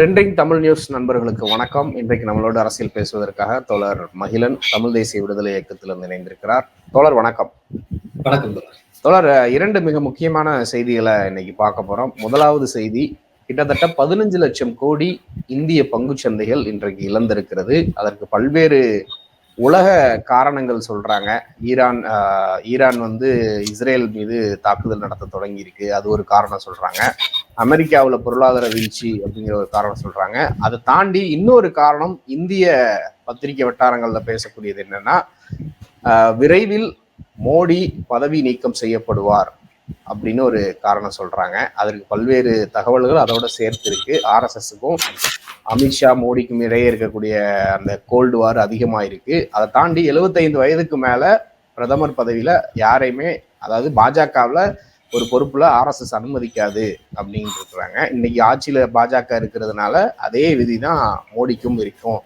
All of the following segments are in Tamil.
ட்ரெண்டிங் தமிழ் நியூஸ் நண்பர்களுக்கு வணக்கம். இன்றைக்கு நம்மளோட அரசியல் பேசுவதற்காக தோழர் மகிழன் தமிழ் தேசிய விடுதலை இயக்கத்திலிருந்து இணைந்திருக்கிறார். தோழர் வணக்கம். வணக்கம் தோழர். இரண்டு மிக முக்கியமான செய்திகளை இன்னைக்கு பார்க்க போறோம். முதலாவது செய்தி கிட்டத்தட்ட பதினஞ்சு லட்சம் கோடி இந்திய பங்குச் சந்தைகள் இன்றைக்கு இழந்திருக்கிறது. அதற்கு பல்வேறு உலக காரணங்கள் சொல்றாங்க. ஈரான் ஈரான் வந்து இஸ்ரேல் மீது தாக்குதல் நடத்த தொடங்கி இருக்கு அது ஒரு காரணம் சொல்றாங்க. அமெரிக்காவில் பொருளாதார வீழ்ச்சி அப்படிங்கிற ஒரு காரணம் சொல்றாங்க. அதை தாண்டி இன்னொரு காரணம் இந்திய பத்திரிகை வட்டாரங்கள்ல பேசக்கூடியது என்னன்னா விரைவில் மோடி பதவி நீக்கம் செய்யப்படுவார் அப்படின்னு ஒரு காரணம் சொல்றாங்க. அதற்கு பல்வேறு தகவல்கள் அதோட சேர்த்து இருக்கு ஆர்எஸ்எஸ்க்கும் அமித்ஷா மோடிக்கும் இடையே இருக்கக்கூடிய அந்த கோல்டு வார் அதிகமாக இருக்கு அதை தாண்டி 75 வயதுக்கு மேல பிரதமர் பதவியில யாரையுமே அதாவது பாஜகவில் ஒரு பொறுப்புல ஆர்எஸ்எஸ் அனுமதிக்காது அப்படின்னு இருக்கிறாங்க. இன்னைக்கு ஆட்சியில பாஜக இருக்கிறதுனால அதே விதி தான் மோடிக்கும் இருக்கும்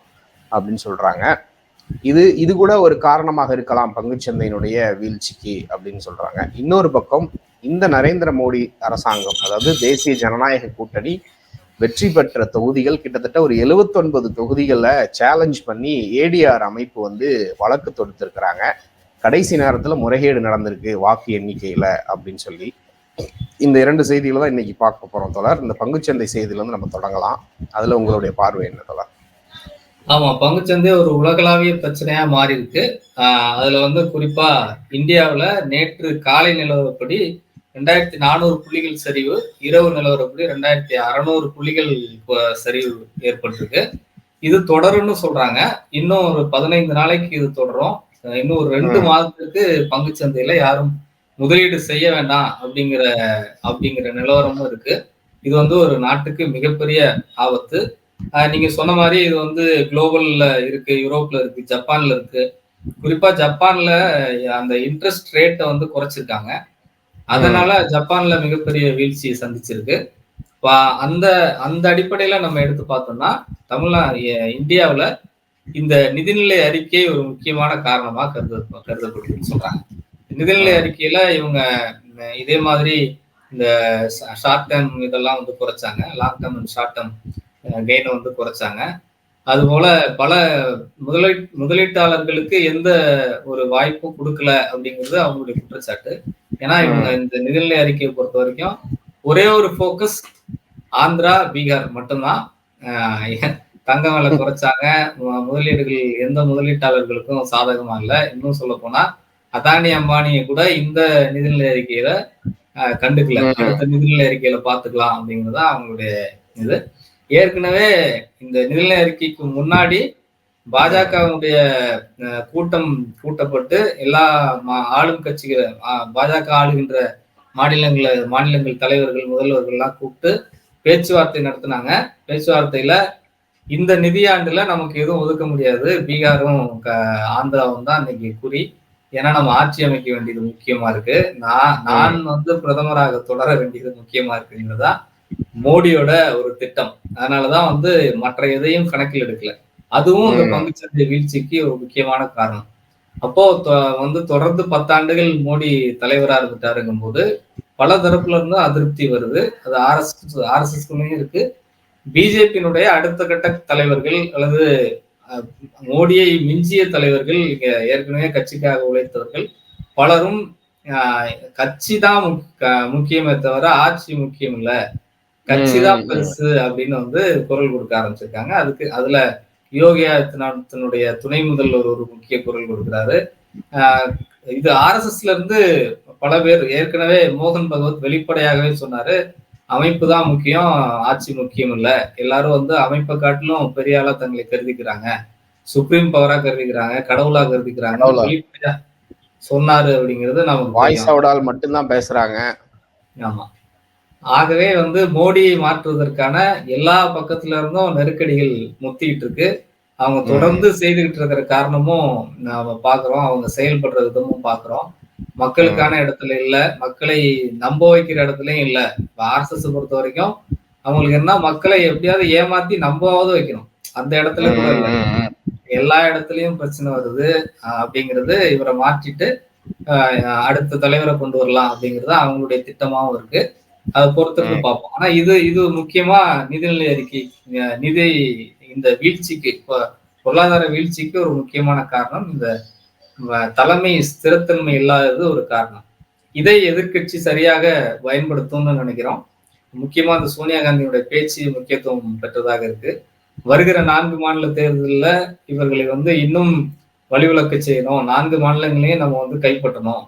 அப்படின்னு சொல்றாங்க. இது இது கூட ஒரு காரணமாக இருக்கலாம் பங்குச்சந்தையினுடைய வீழ்ச்சிக்கு அப்படின்னு சொல்றாங்க. இன்னொரு பக்கம் இந்த நரேந்திர மோடி அரசாங்கம் அதாவது தேசிய ஜனநாயக கூட்டணி வெற்றி பெற்ற தொகுதிகள் கிட்டத்தட்ட ஒரு 79 தொகுதிகளை சேலஞ்ச் பண்ணி ஏடிஆர் அமைப்பு வந்து வழக்கு தொடுத்திருக்கிறாங்க. கடைசி நேரத்தில் முறைகேடு நடந்திருக்கு வாக்கு எண்ணிக்கையில் அப்படின்னு சொல்லி. இந்த இரண்டு செய்திகளை தான் இன்னைக்கு பார்க்க போறோம் தொடர் இந்த பங்குச்சந்தை செய்தியிலிருந்து நம்ம தொடங்கலாம். அதுல உங்களுடைய பார்வை என்ன தொடர் ஆமா பங்குச்சந்தை ஒரு உலகளாவிய பிரச்சனையா மாறி இருக்கு அதுல வந்து குறிப்பா இந்தியாவில் நேற்று காலை நிலவரப்படி ரெண்டாயிரத்தி நானூறு புள்ளிகள் சரிவு இரவு நிலவரப்படி ரெண்டாயிரத்தி அறநூறு புள்ளிகள் சரிவு ஏற்பட்டிருக்கு. இது தொடரும்னு சொல்றாங்க. இன்னும் ஒரு பதினைந்து நாளைக்கு இது தொடரும். இன்னும் ஒரு ரெண்டு. மாதத்துக்கு பங்குச்சந்தையில யாரும் முதலீடு செய்ய வேண்டாம் அப்படிங்கிற அப்படிங்கிற நிலவரமும் இருக்கு. இது வந்து ஒரு நாட்டுக்கு மிகப்பெரிய ஆபத்து. நீங்க சொன்ன மாதிரி இது வந்து குளோபல்ல இருக்கு யூரோப்ல இருக்கு ஜப்பான்ல இருக்கு. குறிப்பா ஜப்பான்ல அந்த இன்ட்ரெஸ்ட் ரேட்டை வந்து குறைச்சிருக்காங்க. அதனால ஜப்பான்ல மிகப்பெரிய வீழ்ச்சியை சந்திச்சிருக்கு. அந்த அந்த அடிப்படையில நம்ம எடுத்து பார்த்தோம்னா தமிழ்நா இந்தியாவில் இந்த நிதிநிலை அறிக்கை ஒரு முக்கியமான காரணமா கருத கருதப்படுதுன்னு சொல்றாங்க. நிதிநிலை அறிக்கையில இவங்க இதே மாதிரி இந்த ஷார்ட் டேர்ம் இதெல்லாம் வந்து குறைச்சாங்க. Long term and short term கெயினை வந்து குறைச்சாங்க. அதுபோல பல முதலீ முதலீட்டாளர்களுக்கு எந்த ஒரு வாய்ப்பும் கொடுக்கல அப்படிங்கிறது அவங்களுடைய குற்றச்சாட்டு. ஏன்னா இவங்க இந்த நிதிநிலை அறிக்கையை பொறுத்த வரைக்கும் ஒரே ஒரு ஃபோக்கஸ் ஆந்திரா பீகார் மட்டும்தான். ஆஹ் தங்கம் விலை குறைச்சாங்க. முதலீடுகள் எந்த முதலீட்டாளர்களுக்கும் சாதகமா இல்லை. இன்னும் சொல்ல போனா அதானி அம்பானியை கூட இந்த நிதிநிலை அறிக்கையில கண்டுக்கல. அடுத்த நிதிநிலை அறிக்கையில பாத்துக்கலாம் அப்படிங்கிறது தான் அவங்களுடைய இது. ஏற்கனவே இந்த நிதிநிலை அறிக்கைக்கு முன்னாடி பாஜகவுடைய கூட்டம் கூட்டப்பட்டு எல்லா மா- ஆளும் கட்சிகள் பாஜக ஆளுகின்ற மாநிலங்கள மாநிலங்கள் தலைவர்கள் முதல்வர்கள்லாம் கூப்பிட்டு பேச்சுவார்த்தை நடத்தினாங்க. பேச்சுவார்த்தையில இந்த நிதியாண்டுல நமக்கு எதுவும் ஒதுக்க முடியாது. பீகாரும் க- ஆந்திராவும் தான் இன்னைக்கு குறி. ஏன்னா நம்ம ஆட்சி அமைக்க வேண்டியது முக்கியமா இருக்கு. நான் நான் வந்து பிரதமராக தொடர வேண்டியது முக்கியமா இருக்குங்கிறதா மோடியோட ஒரு திட்டம். அதனாலதான் வந்து மற்ற எதையும் கணக்கில் எடுக்கல. அதுவும் இந்த. பங்குச்சந்தை வீழ்ச்சிக்கு ஒரு முக்கியமான காரணம். அப்போ வந்து தொடர்ந்து பத்தாண்டுகள் மோடி தலைவரா இருந்துட்டாருங்கும் போது பல தரப்புல இருந்து அதிருப்தி வருது. அது ஆர்எஸ் ஆர்எஸ்எஸ்குள்ளேயும் இருக்கு. பிஜேபியினுடைய அடுத்த கட்ட தலைவர்கள் அல்லது மோடியை மிஞ்சிய தலைவர்கள் இங்க ஏற்கனவே கட்சிக்காக உழைத்தவர்கள் பலரும் ஆஹ், கட்சி தான் முக்கியமே தவிர ஆட்சி முக்கியம் இல்ல. கட்சி தான். பெருசு அப்படின்னு வந்து குரல் கொடுக்க ஆரம்பிச்சிருக்காங்க. அதுக்கு அதுல யோகி ஆதித்யநாத்தினுடைய துணை முதல்வர் ஒரு முக்கிய குரல் கொடுக்கிறாரு. இது ஆர்எஸ்எஸ்ல இருந்து பல பேர் ஏற்கனவே மோகன் பகவத் வெளிப்படையாகவே சொன்னாரு அமைப்பு தான் முக்கியம் ஆட்சி முக்கியம் இல்ல. எல்லாரும் வந்து அமைப்பை காட்டிலும் பெரிய ஆளா தங்களை கருதிக்கிறாங்க. சுப்ரீம் பவரா கருதிக்கிறாங்க கடவுளா கருதிக்கிறாங்க. சொன்னாரு அப்படிங்கிறது நமக்கு வாய்ஸ் மட்டும்தான் பேசுறாங்க. ஆமா. ஆகவே வந்து மோடியை மாற்றுவதற்கான எல்லா பக்கத்துல இருந்தும் நெருக்கடிகள் முத்திட்டு இருக்கு அவங்க. தொடர்ந்து செய்துகிட்டு இருக்கிற காரணமும் நாம பாக்குறோம் அவங்க செயல்படுற விதமும் பாக்குறோம் மக்களுக்கான இடத்துல இல்ல. மக்களை நம்ப வைக்கிற இடத்துலயும் இல்ல. ஆர்எஸ்எஸ் பொறுத்த வரைக்கும் அவங்களுக்கு என்ன மக்களை எப்படியாவது ஏமாத்தி நம்பவாவது வைக்கணும். அந்த இடத்துல கூட இல்ல. எல்லா இடத்துலயும் பிரச்சனை வருது. அப்படிங்கிறது இவரை மாற்றிட்டு அடுத்த தலைவரை கொண்டு வரலாம் அப்படிங்கிறது அவங்களுடைய திட்டமாவும் இருக்கு. அதை பொறுத்திருந்து பார்ப்போம். ஆனா இது இது முக்கியமா நிதிநிலை அறிக்கை நிதி இந்த வீழ்ச்சிக்கு இப்போ பொருளாதார வீழ்ச்சிக்கு ஒரு முக்கியமான காரணம். இந்த தலைமை ஸ்திரத்தன்மை இல்லாதது ஒரு காரணம். இதை எதிர்க்கட்சி சரியாக பயன்படுத்தும்னு நினைக்கிறோம். முக்கியமா இந்த சோனியா காந்தியோட பேச்சு முக்கியத்துவம் பெற்றதாக இருக்கு. வருகிற நான்கு மாநில தேர்தலில் இவர்களை வந்து இன்னும் வழிவிலக்க செய்யணும். நான்கு மாநிலங்களையும் நம்ம வந்து கைப்பற்றணும்.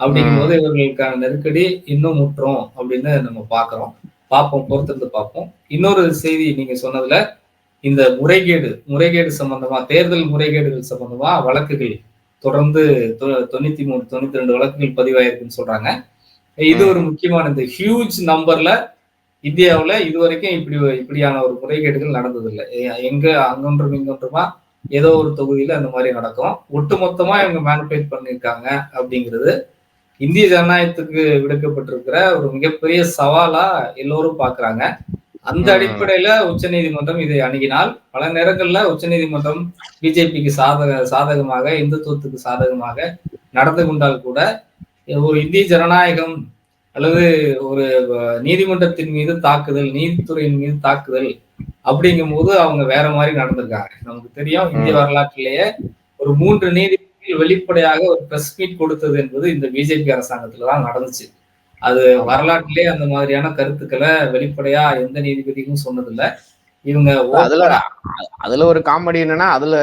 அப்படிங்கும்போது இவர்களுக்கான நெருக்கடி இன்னும் முற்றும் அப்படின்னு நம்ம பார்க்கிறோம். பார்ப்போம் பொறுத்திருந்து பார்ப்போம். இன்னொரு செய்தி நீங்க சொன்னதுல இந்த முறைகேடு முறைகேடு சம்பந்தமா தேர்தல் முறைகேடுகள் சம்பந்தமா வழக்குகள் தொடர்ந்து தொண்ணூத்தி மூணு தொண்ணூத்தி ரெண்டு வழக்குகள் பதிவாயிருக்குன்னு சொல்றாங்க. இது ஒரு முக்கியமான இந்த ஹியூஜ் நம்பர்ல இந்தியாவுல இதுவரைக்கும் இப்படி இப்படியான ஒரு முறைகேடுகள் நடந்ததில்லை. எங்க அங்கொன்றும் இங்கொன்றுமா ஏதோ ஒரு தொகுதியில அந்த மாதிரி நடக்கும். ஒட்டுமொத்தமா இவங்க மேனிபுலேட் பண்ணியிருக்காங்க அப்படிங்கிறது இந்திய ஜனநாயகத்துக்கு விடுக்கப்பட்டிருக்கிற ஒரு மிகப்பெரிய சவாலா எல்லோரும் பாக்குறாங்க அந்த. அடிப்படையில உச்சநீதிமன்றம் இதை அணுகினால் பல நேரங்கள்ல உச்சநீதிமன்றம் பிஜேபிக்கு சாதக சாதகமாக இந்துத்துவத்துக்கு சாதகமாக நடந்து கொண்டால் கூட ஒரு இந்திய ஜனநாயகம் அல்லது ஒரு நீதிமன்றத்தின் மீது தாக்குதல் நீதித்துறையின் மீது தாக்குதல் அப்படிங்கும் போது அவங்க வேற மாதிரி நடந்திருக்காங்க நமக்கு தெரியும் இந்திய வரலாற்றிலேயே ஒரு மூன்று நீதிபதிகள் வெளிப்படையாக ஒரு பிரஸ் மீட் கொடுத்தது என்பது இந்த பிஜேபி அரசாங்கத்துல தான் நடந்துச்சு. அது வரலாற்றிலே அந்த மாதிரியான கருத்துக்களை வெளிப்படையா எந்த நீதிபதியும் சொன்னதில்ல. இவங்க அதுல அதுல ஒரு காமெடி என்னன்னா அதுல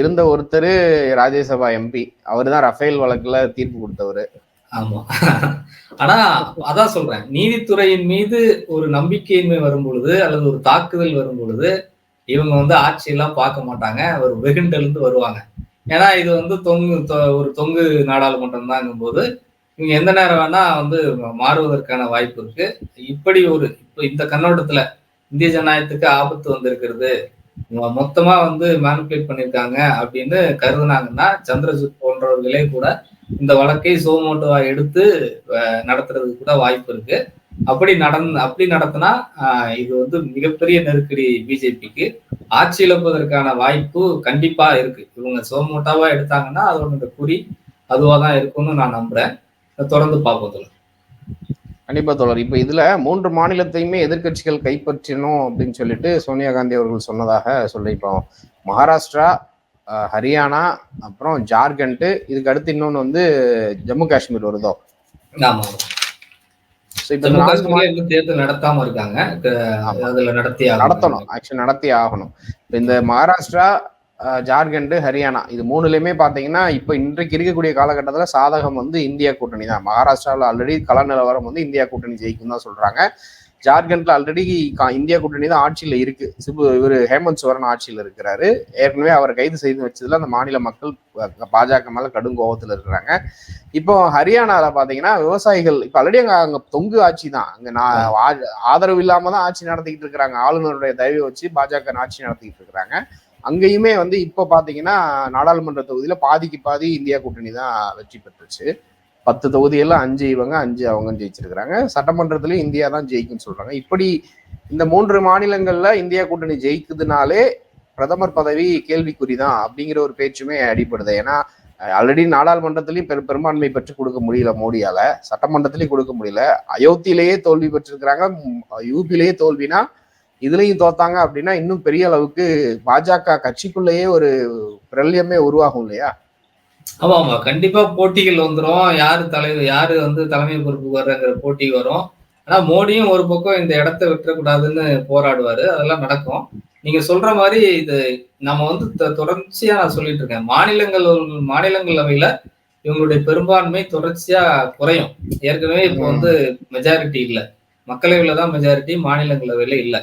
இருந்த ஒருத்தர் ராஜ்யசபா எம்பி அவர் தான் ரஃபேல் வழக்குல தீர்ப்பு கொடுத்தவர். ஆமா. ஆனா அதான் சொல்றேன். நீதித்துறையின் மீது ஒரு நம்பிக்கையின்மை வரும் பொழுது அல்லது ஒரு தாக்குதல் வரும் பொழுது இவங்க வந்து ஆட்சியெல்லாம் பார்க்க மாட்டாங்க. ஒரு வெகுண்டெழுந்து வருவாங்க. ஏன்னா இது வந்து தொங்கு தொ- ஒரு தொங்கு நாடாளுமன்றம் தாங்கும் போது இவங்க எந்த நேரம் வேணா வந்து மாறுவதற்கான வாய்ப்பு இருக்கு. இப்படி ஒரு இப்போ இந்த கண்ணோட்டத்துல இந்திய ஜனநாயகத்துக்கு ஆபத்து வந்திருக்கிறது. மொத்தமா வந்து மேனிபுலேட் பண்ணியிருக்காங்க அப்படின்னு கருதுனாங்கன்னா சந்திரஜித் போன்றவர்களே கூட இந்த வழக்கை சோமோட்டோவா எடுத்து நடத்துறதுக்கு கூட வாய்ப்பு இருக்கு. அப்படி நடந் அப்படி நடத்தினா இது வந்து மிகப்பெரிய நெருக்கடி பிஜேபிக்கு. ஆட்சி இழப்பதற்கான வாய்ப்பு கண்டிப்பா இருக்கு. இவங்க சோமோட்டாவா எடுத்தாங்கன்னா அதோட குறி அதுவா தான் இருக்கும்னு நான் நம்புறேன். தொடர்ந்து பார்ப்போம் தோழர். கண்டிப்பா தோழர். இப்ப இதுல மூன்று மாநிலத்தையுமே எதிர்க்கட்சிகள் கைப்பற்றணும் அப்படின்னு சொல்லிட்டு சோனியா காந்தி அவர்கள் சொன்னதாக சொல்லிப்போம் மகாராஷ்டிரா அஹ், ஹரியானா அப்புறம் ஜார்க்கண்ட். இதுக்கு அடுத்து இன்னொன்னு வந்து ஜம்மு காஷ்மீர் வருதோ? ஆமா ஸோ இப்ப இந்த ஜம்மு நான்கு காஷ்மீர்ல இன்னும் தேர்தல் நடத்தாம இருக்காங்க. க- ஆமா. அதுல நடத்தி நடத்தணும். ஆக்சுவலி நடத்தி ஆகணும். இப்ப இந்த மகாராஷ்டிரா ஜார்க்கண்ட் ஹரியானா இது மூணுலயுமே பாத்தீங்கன்னா இப்ப இன்றைக்கு இருக்கக்கூடிய காலகட்டத்துல சாதகம் வந்து இந்தியா கூட்டணி தான். மகாராஷ்டிராவில் ஆல்ரெடி கள நிலவரம் வந்து இந்தியா கூட்டணி ஜெயிக்கும் தான் சொல்றாங்க. ஜார்க்கண்ட்ல ஆல்ரெடி இந்தியா கூட்டணி தான் ஆட்சியில இருக்கு. சிபு இவர் ஹேமந்த் சோரன் ஆட்சியில இருக்கிறாரு. ஏற்கனவே அவரை கைது செய்து வச்சதுல அந்த மாநில மக்கள் பாஜக மேல கடும் கோபத்துல இருக்கிறாங்க. இப்போ ஹரியானால பாத்தீங்கன்னா விவசாயிகள் இப்ப ஆல்ரெடி அங்க அங்க தொங்கு ஆட்சி தான். அங்க நான் ஆ- ஆதரவு இல்லாம தான் ஆட்சி நடத்திக்கிட்டு இருக்கிறாங்க. ஆளுநருடைய தயவை வச்சு பாஜக ஆட்சி நடத்திக்கிட்டு இருக்கிறாங்க. அங்கேயுமே வந்து இப்போ பாத்தீங்கன்னா நாடாளுமன்ற தொகுதியில பாதிக்கு பாதி இந்தியா கூட்டணி தான் வெற்றி பெற்றுச்சு. பத்து தொகுதியெல்லாம் அஞ்சு இவங்க அஞ்சு அவங்க ஜெயிச்சிருக்கிறாங்க. சட்டமன்றத்திலையும் இந்தியா தான் ஜெயிக்கும்னு சொல்றாங்க. இப்படி இந்த மூன்று மாநிலங்கள்ல இந்தியா கூட்டணி ஜெயிக்குதுனாலே பிரதமர் பதவி கேள்விக்குறிதான் அப்படிங்கிற ஒரு பேச்சுமே அடிப்படுது ஏன்னா ஆல்ரெடி நாடாளுமன்றத்திலையும் பெரு பெரும்பான்மை பெற்று கொடுக்க முடியல மோடியால. சட்டமன்றத்திலையும் கொடுக்க முடியல. அயோத்தியிலேயே தோல்வி பெற்றிருக்கிறாங்க. யூபிலேயே தோல்வினா இதுலயும் தோத்தாங்க அப்படின்னா இன்னும் பெரிய அளவுக்கு பாஜக கட்சிக்குள்ளேயே ஒரு பிரல்யமே உருவாகும் இல்லையா? ஆமா ஆமா. கண்டிப்பா போட்டிகள் வந்துரும். யாரு தலைவர் யாரு வந்து தலைமை பொறுப்பு வர்றங்கிற போட்டி வரும். ஆனா மோடியும் ஒரு பக்கம் இந்த இடத்த விட்டுறக்கூடாதுன்னு போராடுவாரு. அதெல்லாம் நடக்கும். நீங்க சொல்ற மாதிரி இது நம்ம வந்து தொடர்ச்சியா நான் சொல்லிட்டு இருக்கேன். மாநிலங்கள் மாநிலங்களவையில இவங்களுடைய பெரும்பான்மை தொடர்ச்சியா குறையும். ஏற்கனவே இப்போ வந்து மெஜாரிட்டி இல்ல. மக்களவையில தான் மெஜாரிட்டி மாநிலங்களவையில இல்ல.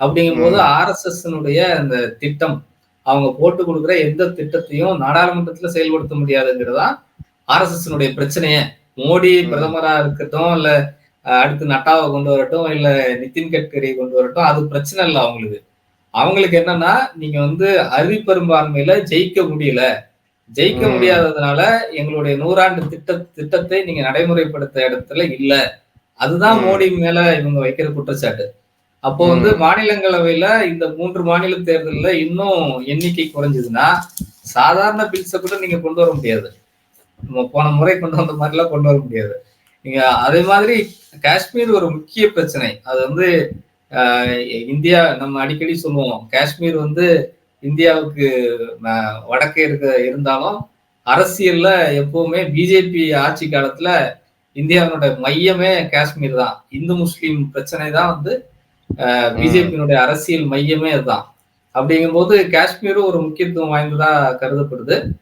அப்படிங்கும்போது ஆர்எஸ்எஸ் அந்த திட்டம் அவங்க போட்டு கொடுக்குற எந்த திட்டத்தையும் நாடாளுமன்றத்துல செயல்படுத்த முடியாதுங்கிறதா ஆர்எஸ்எஸ் பிரச்சனையே மோடி. பிரதமரா இருக்கட்டும் இல்ல அடுத்து நட்டாவை கொண்டு வரட்டும் இல்ல நிதின் கட்கரி கொண்டு வரட்டும் அது பிரச்சனை இல்லை அவங்களுக்கு அவங்களுக்கு என்னன்னா நீங்க வந்து அறுதி பெரும்பான்மையில ஜெயிக்க முடியல ஜெயிக்க. முடியாததுனால எங்களுடைய நூறாண்டு திட்ட திட்டத்தை நீங்க நடைமுறைப்படுத்த இடத்துல இல்ல அதுதான். மோடி மேல இவங்க வைக்கிற குற்றச்சாட்டு அப்போ வந்து மாநிலங்களவையில இந்த மூன்று மாநில தேர்தல்ல இன்னும் எண்ணிக்கை குறைஞ்சதுன்னா சாதாரண பில்ஸை கூட நீங்க கொண்டு வர முடியாது. நம்ம போன முறை கொண்டு வந்த மாதிரிலாம் கொண்டு வர முடியாது. நீங்க அதே மாதிரி காஷ்மீர் ஒரு முக்கிய பிரச்சனை. அது வந்து இந்தியா நம்ம அடிக்கடி சொல்லுவோம் காஷ்மீர் வந்து இந்தியாவுக்கு வடக்கே இருக்க இருந்தாலும் அரசியல்ல எப்பவுமே பிஜேபி ஆட்சி காலத்துல இந்தியாவினுடைய மையமே காஷ்மீர் தான். இந்து முஸ்லீம் பிரச்சனை தான் வந்து பிஜேபியினுடைய அரசியல் மையமே அதுதான். அப்படிங்கும்போது காஷ்மீரும் ஒரு முக்கியத்துவம் வாய்ந்ததா கருதப்படுது.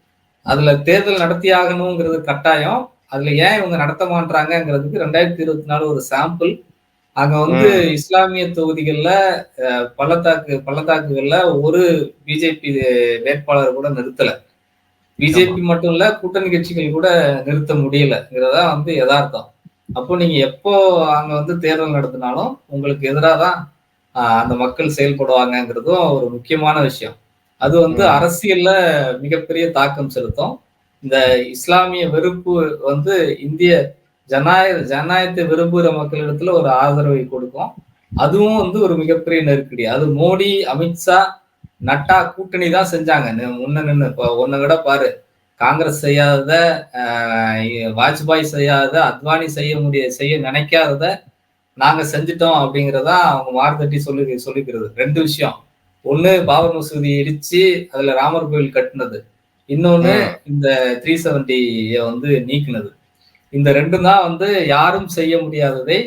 அதுல தேர்தல் நடத்தி ஆகணுங்கிறது கட்டாயம். அதுல ஏன் இவங்க நடத்த மாட்டாங்கிறதுக்கு ரெண்டாயிரத்தி இருபத்தி நாலு ஒரு சாம்பிள். அங்க வந்து இஸ்லாமிய தொகுதிகள்ல அஹ், பள்ளத்தாக்கு பள்ளத்தாக்குகள்ல ஒரு பிஜேபி வேட்பாளர் கூட நிறுத்தல. பிஜேபி மட்டும் இல்ல கூட்டணி கட்சிகள் கூட நிறுத்த முடியலங்கிறதா வந்து யதார்த்தம். அப்போ நீங்க எப்போ அங்க வந்து தேர்தல் நடத்தினாலும் உங்களுக்கு எதிராக தான் அந்த மக்கள் செயல்படுவாங்கங்கிறதும் ஒரு முக்கியமான விஷயம். அது வந்து. அரசியல்ல மிகப்பெரிய தாக்கம் செலுத்தும். இந்த இஸ்லாமிய வெறுப்பு வந்து இந்திய ஜனநாயக ஜனநாயகத்தை விரும்புகிற மக்களிடத்துல ஒரு ஆதரவை கொடுக்கும். அதுவும் வந்து ஒரு மிகப்பெரிய நெருக்கடி. அது மோடி அமித்ஷா நட்டா கூட்டணி தான் செஞ்சாங்க. முன்ன நின்று இப்போ ஒன்னு விட பாரு. காங்கிரஸ் செய்யாதத ஆஹ், வாஜ்பாய் செய்யாதத அத்வானி செய்ய முடிய செய்ய நினைக்காதத நாங்க செஞ்சிட்டோம் அப்படிங்கிறதா அவங்க மார்த்தட்டி சொல்லி சொல்லிக்கிறது. ரெண்டு விஷயம். ஒண்ணு பாபர் மசூதி இடிச்சு அதுல ராமர் கோயில் கட்டினது. இன்னொன்னு. இந்த த்ரீ செவன்டிய வந்து நீக்கினது. இந்த ரெண்டும் தான் வந்து யாரும் செய்ய முடியாததை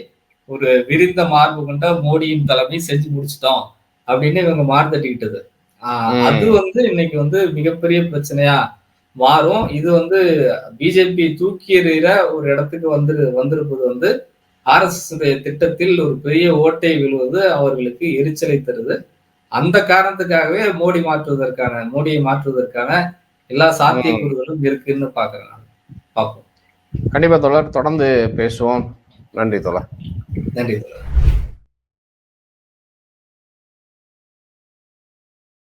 ஒரு விரிந்த மார்பு கொண்ட மோடியின் தலைமை செஞ்சு முடிச்சிட்டோம் அப்படின்னு இவங்க மார்த்தட்டிக்கிட்டது. அது வந்து இன்னைக்கு வந்து மிகப்பெரிய பிரச்சனையா மாறும். இது வந்து பிஜேபி தூக்கி எறிகிற ஒரு இடத்துக்கு வந்து வந்திருப்பது வந்து ஆர்எஸ்எஸ் திட்டத்தில் ஒரு பெரிய ஓட்டை விழுவது அவர்களுக்கு எரிச்சலை தருது. அந்த காரணத்துக்காகவே மோடி மாற்றுவதற்கான மோடியை மாற்றுவதற்கான எல்லா சாத்தியக்கூறுகளும் இருக்குன்னு பாக்குறேன் பார்ப்போம். கண்டிப்பா தோழர் தொடர்ந்து பேசுவோம். நன்றி தோழர். நன்றி தோழர்.